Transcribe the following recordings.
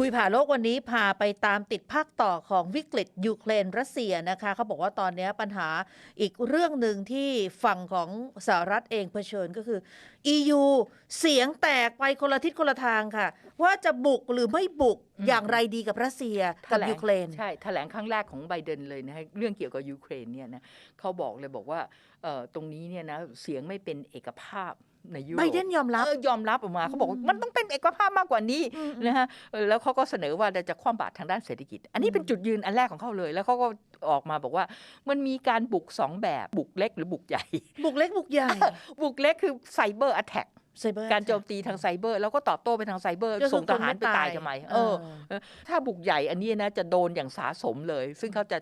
คุยผ่านโลกวันนี้พาไปตามติดภาคต่อของวิกฤตยูเครนรัสเซียนะคะเขาบอกว่าตอนนี้ปัญหาอีกเรื่องหนึ่งที่ฝั่งของสหรัฐเองเผชิญก็คือ EU เสียงแตกไปคนละทิศคนละทางค่ะ ว่าจะบุกหรือไม่บุกอืมอย่างไรดีกับรัสเซียกับแถลงยูเครน ใช่แถลงครั้งแรกของไบเดนเลยนะฮะเรื่องเกี่ยวกับยูเครนเนี่ยนะเขาบอกเลยบอกว่าเอ่อตรงนี้เนี่ยนะเสียงไม่เป็นเอกภาพ ในยุโรปไบเดนยอมรับเออยอมรับออกมาเขาบอกว่าอืมมันต้องเป็นเอกภาพมากกว่านี้อืมนะฮะเออแล้วเขาก็เสนอว่าจะคว่ำบาตรทางด้านเศรษฐกิจ อันนี้เป็นจุดยืนอันแรกของเขาเลย แล้วเขาก็ออกมาบอกว่า มันมีการบุกสองแบบบุกเล็กหรือบุกใหญ่ บุกเล็กบุกใหญ่ บุกเล็กคือไซเบอร์ t แทกไซเบอร์การโจมตีทางไซเบอร์ แล้วก็ตอบโต้ไปทางไซเบอร์ก็คือส่งทหารไปคนไม่ตายตายทำไมเออเออ ถ้าบุกใหญ่อันนี้นะจะโดนอย่างสาสมเลย ซึ่งเขาจะ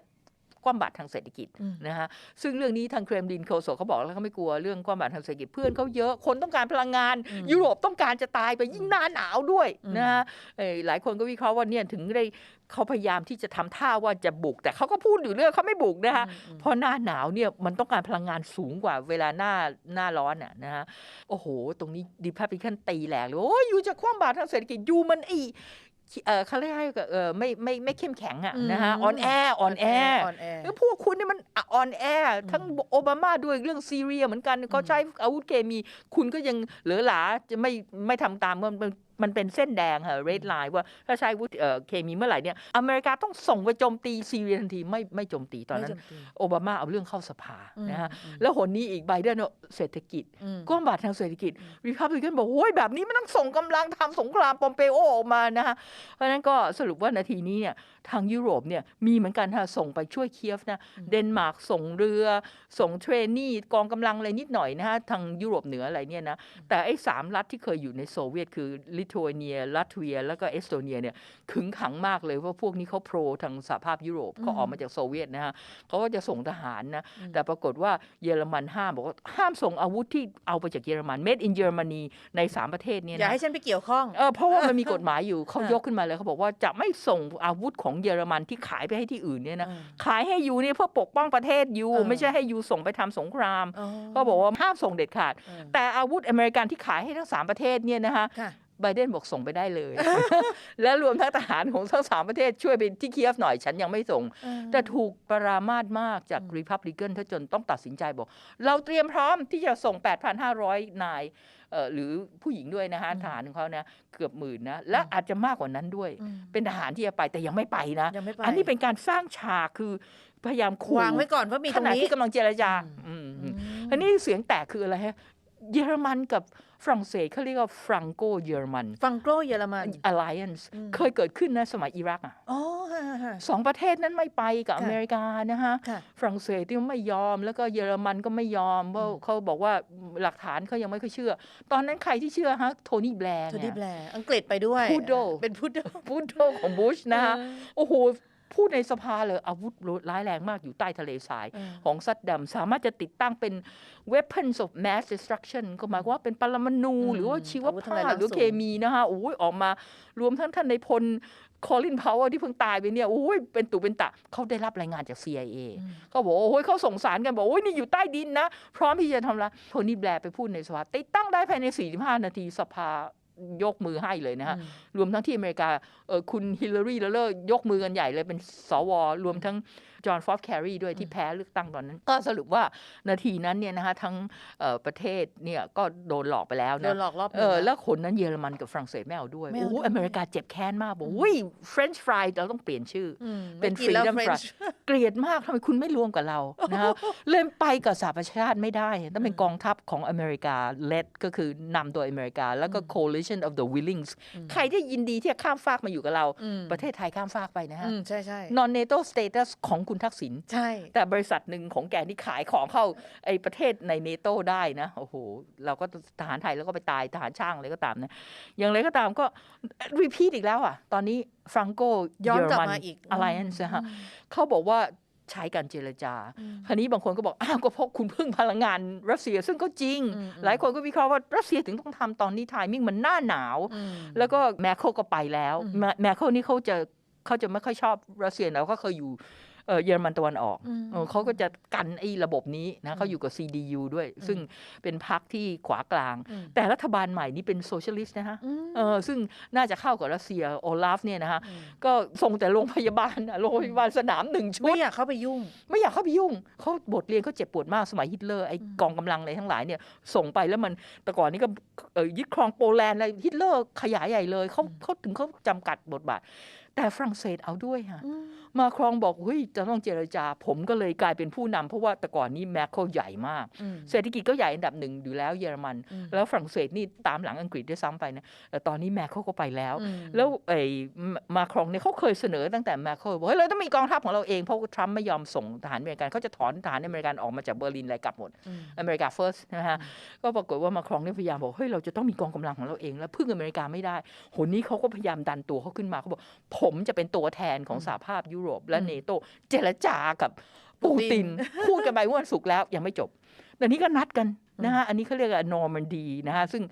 คว่ำบาตรทางเศรษฐกิจอืมนะฮะซึ่งเรื่องนี้ทางเครมลินโคโซเขาบอกแล้วเขาไม่กลัวเรื่องคว่ำบาตรทางเศรษฐกิจเพื่อนเขาเยอะคนต้องการพลังงานอืมยุโรปต้องการจะตายไปยิ่งหน้าหนาวด้วยอืมนะฮะเอ่อหลายคนก็วิเคราะห์ว่าเนี่ยถึงได้เขาพยายามที่จะทำท่าว่าจะบุก แต่เขาก็พูดอยู่เรื่องเขาไม่บุกนะคะอืมเพราะหน้าหนาวเนี่ยมันต้องการพลังงานสูงกว่าเวลาหน้าหน้าร้อนอะนะฮะโอ้โห ตรงนี้ดิพับลิกันตีแหลกเลยโอ้ยอยู่จะคว่ำบาตรทางเศรษฐกิจอยู่มันไอ เออเขาเรียกว่าเออไม่ไม่ไม่เข้มแข็งอะนะฮะอืมออนแอร์ออนแอร์ออนแอร์แล้วพวกคุณนี่มันออนแอร์ทั้งโอบามาด้วยเรื่องซีเรียเหมือนกันเขาใช้อาวุธเคมี คุณก็ยังเหลือหลาจะไม่ไม่ทำตามมัน มันมันเป็นเส้นแดงค่ะเรดไลน์ว่าถ้าใช้อาวุธเอ่อเคมีเมื่อไหร่เนี่ยอเมริกาต้องส่งไปโจมตีซีเรียทันทีไม่ไม่โจมตีตอนนั้นไม่โจมตีโอบามาเอาเรื่องเข้าสภาอืมนะฮะอืมแล้วหนนี้อีกไบเดนเอาเศรษฐกิจอืมก้มบาตรทางเศรษฐกิจรีพับลิกันบอกโอ้ยแบบนี้มันต้องส่งกำลังทำสงครามปอมเปโอออกมานะฮะเพราะฉะนั้นก็สรุปว่านาทีนี้เนี่ยทางยุโรปเนี่ยมีเหมือนกันค่ะส่งไปช่วยเคียฟนะเดนมาร์กส่งเรือส่งเทรนนี่กองกำลังอะไรนิดหน่อยนะฮะทางยุโรปเหนืออะไรเนี่ยนะแต่ไอ้สามรัฐที่เคยอยู่ในโซเวียตคือลิทัวเนียลัตเวีย แล้วก็เอสโตเนียเนี่ยขึงขังมากเลยว่าพวกนี้เขาโปรทางสหภาพยุโรปเขาออกมาจากโซเวียตนะฮะเขาก็จะส่งทหารนะแต่ปรากฏว่าเยอรมันห้ามบอกว่าห้ามส่งอาวุธที่เอาไปจากเยอรมัน made in Germany ในสามประเทศเนี่ยอย่านะให้ฉันไปเกี่ยวข้องเออเพราะว่ามันมีกฎหมายอยู่เขาค่ะยกขึ้นมาเลยเขาบอกว่าจะไม่ส่งอาวุธของเยอรมันที่ขายไปให้ที่อื่นเนี่ยนะอืมขายให้ยูเนี่ยเพื่อปกป้องประเทศยูเออไม่ใช่ให้ยูส่งไปทำสงครามอ๋อก็บอกว่าห้ามส่งเด็ดขาดเออแต่อาวุธอเมริกันที่ขายให้ทั้งสามประเทศเนี่ยนะคะค่ะไบเดนบอกส่งไปได้เลย แล้วรวมทั้งทหารของทั้งสามประเทศช่วยไปที่เคียฟหน่อยฉันยังไม่ส่ง แต่ถูกประรามาสมากจากอืมรีพับลิกันถ้าจนต้องตัดสินใจบอก เราเตรียมพร้อมที่จะส่ง 8,500 นายเอ่อหรือผู้หญิงด้วยนะฮะทหารของเขานะเกือบหมื่นนะและอาจจะมากกว่านั้นด้วยอืมเป็นทหารที่จะไปแต่ยังไม่ไปนะยังไม่ไปอันนี้เป็นการสร้างฉากคือพยายามขู่วางไว้ก่อนว่ามีขตรงณะนี้ที่กำลังเจรจาอืมอืมอันนี้เสียงแตกคืออะไรฮะ เยอรมันกับฝรั่งเศสเขาเรียกว่าฟรังโกเยอรมันฟังโกลเยอรมัน alliance อืมเคยเกิดขึ้นนะสมัยอิรักอะอ๋อฮะฮะฮะสองประเทศนั้นไม่ไปกับค่ะอเมริกานะฮะค่ะฝรั่งเศสที่ไม่ยอมแล้วก็เยอรมันก็ไม่ยอมเพราะอืมเขาบอกว่าหลักฐานเขายังไม่ค่อยเชื่อ ตอนนั้นใครที่เชื่อฮะโทนี่แบร์โทนี่แบร์อังกฤษไปด้วย Poodle เป็นพุดเดิลพูดโดของบุชนะฮะโอ้โห พูดในสภาเลยอาวุธร้ายแรงมากอยู่ใต้ทะเลทรายเออของซัดดัมสามารถจะติดตั้งเป็น weapons of mass destruction ก็หมายความว่าเป็นปรมาณูอืมหรือว่าชีวอาวุธทำลายภาพล้างหรือสูงเคมีนะฮะโอ้ยออกมารวมทั้งท่านในพลคอลินพาวเวอร์ที่เพิ่งตายไปเนี่ยโอ้ยเป็นตุเป็นตะเขาได้รับรายงานจาก CIA อืมเขาบอกว่าโอ้ยเขาส่งสารกันบอกโอ้ยนี่อยู่ใต้ดินนะ พร้อมที่จะทำละโทนี่แบร์ไปพูดในสภาติดตั้งได้ภายใน 45 นาทีสภา ยกมือให้เลยนะฮะอืมรวมทั้งที่อเมริกาเออคุณฮิลลารีแล้วเลอร์ยกมือกันใหญ่เลยเป็นสวรวมทั้ง จอห์นฟอสแครีด้วยที่แพ้เลือกตั้งตอนนั้น ก็สรุปว่านาทีนั้นเนี่ยนะคะทั้งเอ่อประเทศเนี่ยก็โดนหลอกไปแล้วโดนะนหลอกรอบหเอนึ่งอนะแล้วคนนั้นเยอรมันกับฝรั่งเศสไม่เอาด้วยไม่เอาโอ้โหด้วยอเมริกาเจ็บแค้นมากบอกอุ้ยเฟรนช์ฟรายเราต้องเปลี่ยนชื่ออมเป็นไม่กิแล้ว freedom French เกลียดมากทำไมคุณไม่รวมกับเรานะครับเล่นไปกับสหประชาชาติไม่ได้ต้องเป็นกองทัพของอเมริกา led ก็คือนำโดยอเมริกา แล้วก็ coalition of the willings ใครที่ยินดีที่จะข้ามฟากมาอยู่กับเราอืมประเทศไทยข้ามฟากไปนะฮะอืมใช่ใช่ non NATO status ของคุณทักษิณใช่ แต่บริษัทหนึ่งของแกที่ขายของเข้าไอประเทศในเนโตได้นะโอ้โหเราก็ทหารไทยแล้วก็ไปตายทหารช่างอะไรก็ตามนะอย่างไรก็ตามก็รีพีทอีกแล้วอะ ตอนนี้ฟรังโกย้อนกลับมาอีกอะไรนั่นสิฮะเขาบอกว่าใช้การเจรจา คราวนี้บางคนก็บอกอ้าวก็เพราะคุณพึ่งพลังงานรัสเซียซึ่งก็จริงอืมหลายคนก็วิเคราะห์ว่ารัสเซียถึงต้องทำตอนนี้ไทมิ่งมันหน้าหนาวอืมแล้วก็แมคเคิลก็ไปแล้วอืมแมแมคเคิลนี่เขาจะเขาจะไม่ค่อยชอบรัสเซียแล้วก็เคยอยู่ เอ่อเยอรมันตะวันออกอืมเออเขาก็จะกันไอ้ระบบนี้นะเขาอยู่กับ CDU ด้วยอืมซึ่งเป็นพรรคที่ขวากลางอืมแต่รัฐบาลใหม่นี่เป็นโซเชียลิสต์นะฮะอืมเออซึ่งน่าจะเข้ากับรัสเซียโอลาฟเนี่ยนะฮะอืมก็ส่งแต่โรงพยาบาลอะโรงพยาบาลสนามหนึ่งชุไม่ดอยากเข้าไปยุ่ง ไม่อยากเข้าไปยุ่งเขาบทเรียนเขาเจ็บปวดมากสมัยฮิตเลอร์ไอ้อืมกองกำลังอะไรทั้งหลายเนี่ยส่งไปแล้วมันแต่ก่อนนี้ก็เอ่อยึดครองโปแลนด์อะไรฮิตเลอร์ขยายใหญ่เลยเขาเขาถึงเขาจำกัดบทบาท แต่ฝรั่งเศสเอาด้วยค่ะอืมมาครองบอกเฮ้ยจะต้องเจรจา ผมก็เลยกลายเป็นผู้นำเพราะว่าแต่ก่อนนี้แมคโครใหญ่มากอืมเศรษฐกิจก็ใหญ่อันดับหนึ่งอยู่แล้วเยอรมันอืมแล้วฝรั่งเศสนี่ตามหลังอังกฤษด้วยซ้ำไปนะแต่ตอนนี้แมคโครก็ไปแล้วอืมแล้วไอ้มามาครองเนี่ยเขาเคยเสนอตั้งแต่แมคโครบอกเฮ้ยเราต้องมีกองทัพของเราเองเพราะว่าทรัมป์ไม่ยอมส่งทหารอเมริกันเขาจะถอนทหารอเมริกันออกมาจากเบอร์ลินอะไรกลับหมดอืมอเมริกาเฟิร์สนะฮะก็ปรากฏว่ามาครองเนี่ยพยายามบอกเฮ้ยเราจะต้องมีกองกำลังของเราเอง แล้วพึ่งอเมริกาไม่ได้หนนี้เขาก็พยายามดันตัวเขาขึ้นมาเขาบอกผมจะเป็นตัวแทนของสหภาพยุโรปและอืมเนโตเจรจากับปูปูติตินนพูดกันไปเมื่อวันศุกร์แล้วยังไม่จบแต่นี้ก็นัดกัน นะฮะอันนี้เขาเรียกว่านอร์มันดีนะฮะซึ่ง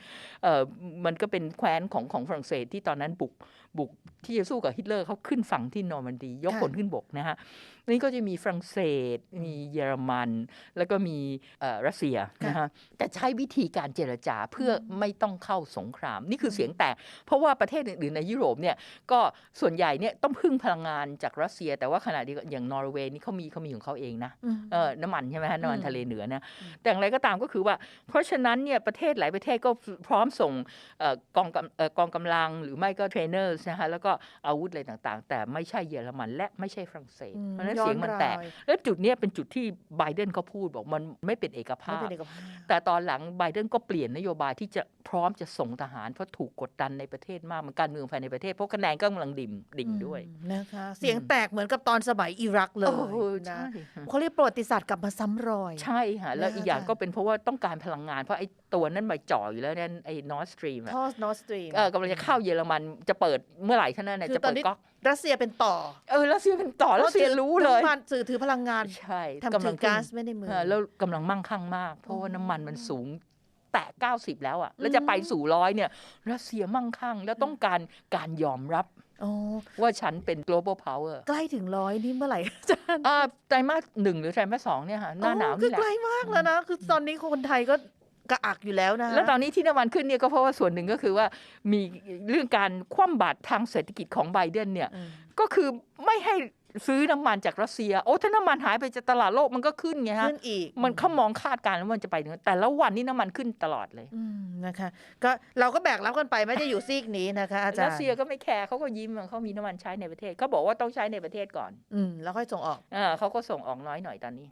เอ่อมันก็เป็นแคว้นของของฝรั่งเศสที่ตอนนั้นบุกบุกที่จะสู้กับฮิตเลอร์เขาขึ้นฝั่งที่นอร์มันดี ยกค่ะผลขึ้นบกนะฮะนี่ก็จะมีฝรั่งเศส มีเยอรมัน แล้วก็มีเอ่อรัสเซียนะฮะแต่ใช้วิธีการเจรจาเพื่อไม่ต้องเข้าสงคราม นี่คือเสียงแตก เพราะว่าประเทศอื่นๆในยุโรปเนี่ยก็ส่วนใหญ่เนี่ยต้องพึ่งพลังงานจากรัสเซีย แต่ว่าขณะเดียวกันอย่างนอร์เวย์นี่เขามีเขามีของเขาเองนะอืมเออน้ำมันใช่ไหมฮะน้ำมันอืมทะเลเหนือนะอืมแต่อย่างไรก็ตามก็คือว่าเพราะฉะนั้นเนี่ยประเทศหลายประเทศก็พร้อมส่งเอ่อกองกำเอ่อกองกำลังหรือไม่ก็เทรนเนอร์นะคะแล้วก็อาวุธอะไรต่างๆ แต่ไม่ใช่เยอรมันและไม่ใช่ฝรั่งเศสอืมเพราะฉะนั้นย้อนเสียงมันแตกรอยแล้วจุดเนี้ยเป็นจุดที่ไบเดนเขาพูดบอกมันไม่เป็นเอกไม่ภาพเป็นเอกภาพ แต่ตอนหลังไบเดนก็เปลี่ยนนโยบายที่จะพร้อมจะส่งทหารเพราะถูกกดดันในประเทศมากเหมันการเมืองภายในประเทศเพราะคะแนนก็กำลังดิ่งดิ่งด้วยอืมนะคะเสียงแตกเหมือนกับตอนสมัยอิรักเลยโอ้โหนะใช่เขาเรียกประวัติศาสตร์กลับมาซ้ำรอย ใช่ค่ะแล้วนะคะอีกอย่างก็เป็นเพราะว่าต้องการพลังงาน เพราะไอ้ตัวนั้นมาจ่ออยู่แล้วนั่นไอ้นอร์สตรีมท่อนอสตรีมเออกำลังจะเข้าเยอรมันจะเปิดเมื่อไหร่เท่านั้นเนี่ยคือจะตอเปินดนี้ก๊อกรัสเซียเป็นต่อ เออแล้วเซียเป็นต่อแล้วเซียรู้เลยน้ำมันสื่อถือพลังงานใช่ทำกำถืลัองขึ้นก๊าซไม่ในมือเออแล้วกำลังมั่งคั่งมาก เพราะว่าอ๋อน้ำมันมันสูงแตะ90 แล้วอะ่ะแล้วจะไปสู่ร้อยเนี่ย รัสเซียมั่งคั่งแล้วต้องการการยอมรับอ๋อ ว่าฉันเป็น global power ใกล้ถึงร้อยนี่เมื่อไหร่อาจารย์อ่าไตรมาสหนึ่งหรือไตรมาสสองเนี่ยค่ะหน้าหนาวอ๋อคืนี่อแหละใกล้มากแล้วนะ คือตอนนี้คนไทยก็กระอักอยู่แล้วนะ แล้วตอนนี้ที่น้ำมันขึ้นเนี่ยก็เพราะว่าส่วนหนึ่งก็คือว่ามีเรื่องการคว่ำบาตรทางเศรษฐกิจของไบเดนเนี่ยอืมก็คือไม่ให้ ซื้อน้ำมันจากรัสเซีย โอ้ถ้าน้ำมันหายไปจากตลาดโลกมันก็ขึ้นไงฮะขึ้นอีก มันเขามองคาดการณ์ว่ามันจะไปถึงแต่ละวันนี้น้ำมันขึ้นตลอดเลยอืมนะคะ ก็เราก็แบกรับกันไปไม่ได้อยู่ซีกนี้นะคะอาจารรัย์สเซียก็ไม่แคร์เขาก็ยิ้มเขามีน้ำมันใช้ในประเทศเขาบอกว่าต้องใช้ในประเทศก่อน อืมแล้วค่อยส่งออกเออเขาก็ส่งออกน้อยหน่อยตอนนี้